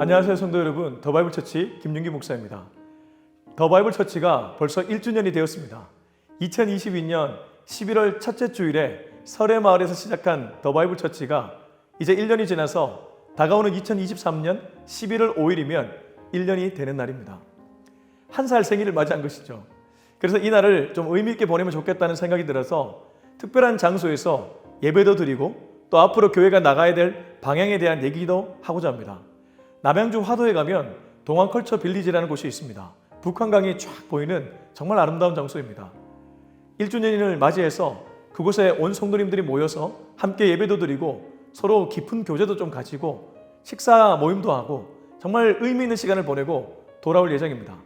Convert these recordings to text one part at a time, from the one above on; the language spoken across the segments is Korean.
안녕하세요 성도 여러분. 더 바이블 처치 김윤기 목사입니다. 더 바이블 처치가 벌써 1주년이 되었습니다. 2022년 11월 첫째 주일에 설의 마을에서 시작한 더 바이블 처치가 이제 1년이 지나서 다가오는 2023년 11월 5일이면 1년이 되는 날입니다. 한 살 생일을 맞이한 것이죠. 그래서 이 날을 좀 의미 있게 보내면 좋겠다는 생각이 들어서 특별한 장소에서 예배도 드리고 또 앞으로 교회가 나가야 될 방향에 대한 얘기도 하고자 합니다. 남양주 화도에 가면 동안 컬처 빌리지라는 곳이 있습니다. 북한강이 쫙 보이는 정말 아름다운 장소입니다. 1주년을 맞이해서 그곳에 온 성도님들이 모여서 함께 예배도 드리고 서로 깊은 교제도 좀 가지고 식사 모임도 하고 정말 의미 있는 시간을 보내고 돌아올 예정입니다.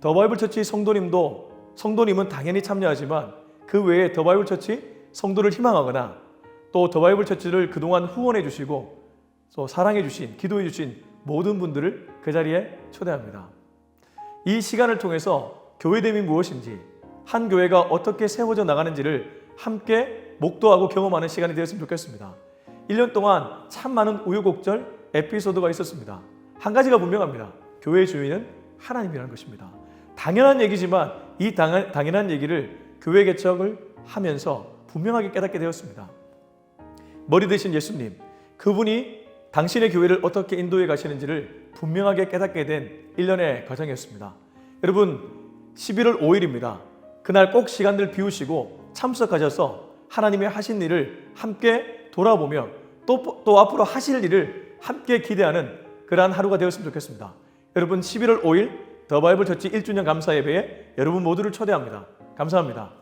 더 바이블 처치 성도님도 성도님은 당연히 참여하지만 그 외에 더 바이블 처치 성도를 희망하거나 또 더 바이블 처치를 그동안 후원해 주시고 또 사랑해 주신 기도해 주신 모든 분들을 그 자리에 초대합니다. 이 시간을 통해서 교회됨이 무엇인지 한 교회가 어떻게 세워져 나가는지를 함께 목도하고 경험하는 시간이 되었으면 좋겠습니다. 1년 동안 참 많은 우여곡절 에피소드가 있었습니다. 한 가지가 분명합니다. 교회의 주인은 하나님이라는 것입니다. 당연한 얘기지만 이 당연, 당연한 얘기를 교회 개척을 하면서 분명하게 깨닫게 되었습니다. 머리 대신 예수님, 그분이 당신의 교회를 어떻게 인도해 가시는지를 분명하게 깨닫게 된 1년의 과정이었습니다. 여러분, 11월 5일입니다. 그날 꼭 시간들 비우시고 참석하셔서 하나님의 하신 일을 함께 돌아보며 또, 또 앞으로 하실 일을 함께 기대하는 그러한 하루가 되었으면 좋겠습니다. 여러분 11월 5일 더 바이블 처치 1주년 감사 예배에 여러분 모두를 초대합니다. 감사합니다.